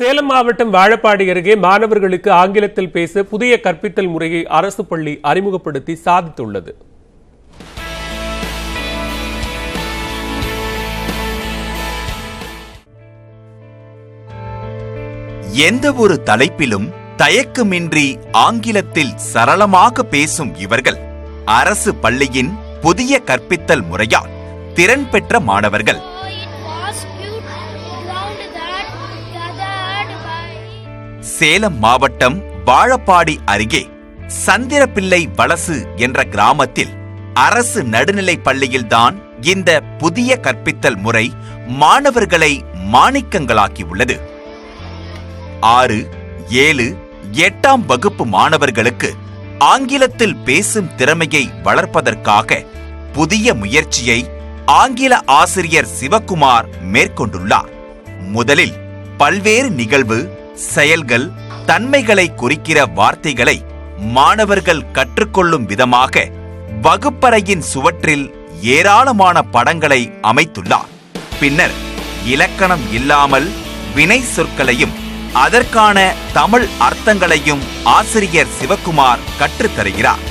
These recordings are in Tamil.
சேலம் மாவட்டம் வாழப்பாடி அருகே மாணவர்களுக்கு ஆங்கிலத்தில் பேச புதிய கற்பித்தல் முறையை அரசு பள்ளி அறிமுகப்படுத்தி சாதித்துள்ளது. எந்த ஒரு தலைப்பிலும் தயக்கமின்றி ஆங்கிலத்தில் சரளமாக பேசும் இவர்கள். அரசு பள்ளியின் புதிய கற்பித்தல் முறையால் திறன் பெற்ற மாணவர்கள். சேலம் மாவட்டம் வாழப்பாடி அருகே சந்திரப்பிள்ளை வலசு என்ற கிராமத்தில் அரசு நடுநிலைப் பள்ளியில்தான் இந்த புதிய கற்பித்தல் முறை மாணவர்களை மாணிக்கங்களாக்கியுள்ளது. ஆறு ஏழு எட்டாம் வகுப்பு மாணவர்களுக்கு ஆங்கிலத்தில் பேசும் திறமையை வளர்ப்பதற்காக புதிய முயற்சியை ஆங்கில ஆசிரியர் சிவகுமார் மேற்கொண்டுள்ளார். முதலில் பல்வேறு நிகழ்வு செயல்கள் தன்மைகளை குறிக்கிற வார்த்தைகளை மாணவர்கள் கற்றுக்கொள்ளும் விதமாக வகுப்பறையின் சுவற்றில் ஏராளமான படங்களை அமைத்துள்ளார். பின்னர் இலக்கணம் இல்லாமல் வினை சொற்களையும் அதற்கான தமிழ் அர்த்தங்களையும் ஆசிரியர் சிவக்குமார் கற்றுத்தருகிறார்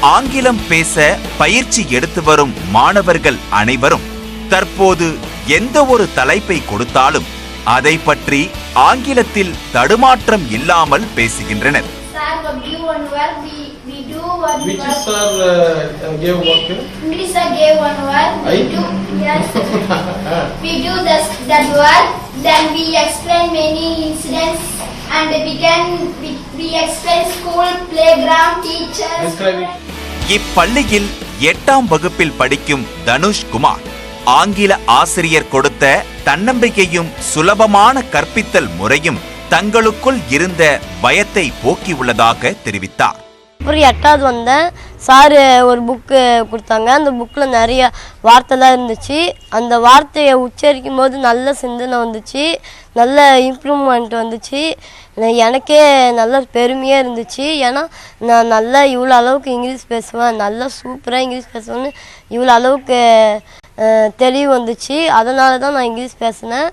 ஆங்கிலம் பேச பயிற்சி எடுத்து வரும் மாணவர்கள் அனைவரும் தற்போது எந்த ஒரு தலைப்பை கொடுத்தாலும் அதை பற்றி ஆங்கிலத்தில் தடுமாற்றம் இல்லாமல் பேசுகின்றனர் Sir, what do you want work? We, we do one Which work. sir uh, gave work? English sir gave one work. We I? do yes. we do this that work. Then we explain many incidents and we can we, we explain school, playground, teachers. Describing. இப்பள்ளியில் எட்டாம் வகுப்பில் படிக்கும் தனுஷ் குமார் ஆங்கில ஆசிரியர் கொடுத்த தன்னம்பிக்கையும் சுலபமான கற்பித்தல் முறையும் தங்களுக்குள் இருந்த பயத்தை போக்கியுள்ளதாக தெரிவித்தார். அப்புறம் எட்டாவது வந்தேன் சார் ஒரு புக்கு கொடுத்தாங்க. அந்த புக்கில் நிறைய வார்த்தைலாம் இருந்துச்சு. அந்த வார்த்தையை உச்சரிக்கும் போது நல்ல சிந்தனை வந்துச்சு. நல்ல இம்ப்ரூவ்மெண்ட் வந்துச்சு. எனக்கே நல்ல பெருமையாக இருந்துச்சு. ஏன்னா நான் நல்லா இவ்வளோ அளவுக்கு இங்கிலீஷ் பேசுவேன். நல்லா சூப்பராக இங்கிலீஷ் பேசுவேன்னு இவ்வளோ அளவுக்கு தெளிவு வந்துச்சு. அதனால தான் நான் இங்கிலீஷ் பேசினேன்.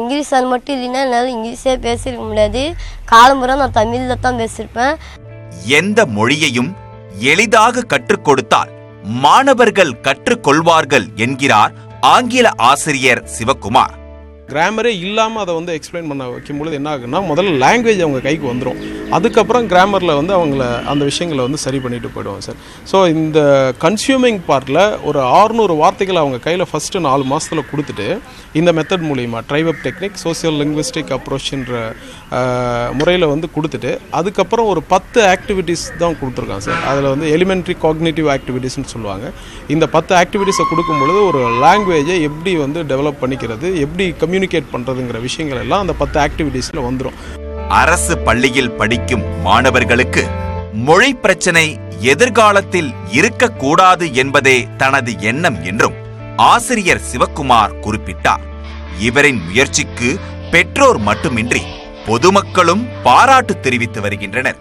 இங்கிலீஷ் அது மட்டும் இல்லைன்னா என்னால் இங்கிலீஷே பேசியிருக்க முடியாது. காலம்புற நான் தமிழில் தான் பேசியிருப்பேன் எந்த மொழியையும் எளிதாக கற்றுக் கொடுத்தால் மாணவர்கள் கற்றுக்கொள்வார்கள் என்கிறார் ஆங்கில ஆசிரியர் சிவக்குமார் கிராமரே இல்லாமல் அதை வந்து எக்ஸ்பிளைன் பண்ண வைக்கும்பொழுது என்ன ஆகுன்னா முதல்ல லாங்குவேஜ் அவங்க கைக்கு வந்துடும் அதுக்கப்புறம் கிராமரில் வந்து அவங்கள அந்த விஷயங்களை வந்து சரி பண்ணிட்டு போயிடுவாங்க சார். ஸோ இந்த கன்சியூமிங் பார்ட்டில் ஒரு ஆறுநூறு வார்த்தைகளை அவங்க கையில் ஃபஸ்ட்டு நாலு மாதத்தில் கொடுத்துட்டு இந்த மெத்தட் மூலிமா ட்ரைவப் டெக்னிக் சோசியல் லிங்குவிஸ்டிக் அப்ரோச்ன்ற முறையில் வந்து கொடுத்துட்டு அதுக்கப்புறம் ஒரு பத்து ஆக்டிவிட்டீஸ் தான் கொடுத்துருக்காங்க சார். அதில் வந்து எலிமெண்ட்ரி காக்னேட்டிவ் ஆக்டிவிட்டீஸ்னு சொல்லுவாங்க. இந்த பத்து ஆக்டிவிட்டீஸை கொடுக்கும் பொழுது ஒரு லாங்குவேஜை எப்படி வந்து டெவலப் பண்ணிக்கிறது எப்படி கம்யூனிகேட் பண்ணுறதுங்கிற விஷயங்கள் எல்லாம் அந்த பத்து ஆக்டிவிட்டீஸில் வந்துடும் அரசு பள்ளியில் படிக்கும் மாணவர்களுக்கு மொழி பிரச்சனை எதிர்காலத்தில் இருக்கக்கூடாது என்பதே தனது எண்ணம் என்றும் ஆசிரியர் சிவக்குமார் குறிப்பிட்டார். இவரின் முயற்சிக்கு பெற்றோர் மட்டுமின்றி பொதுமக்களும் பாராட்டு தெரிவித்து வருகின்றனர்.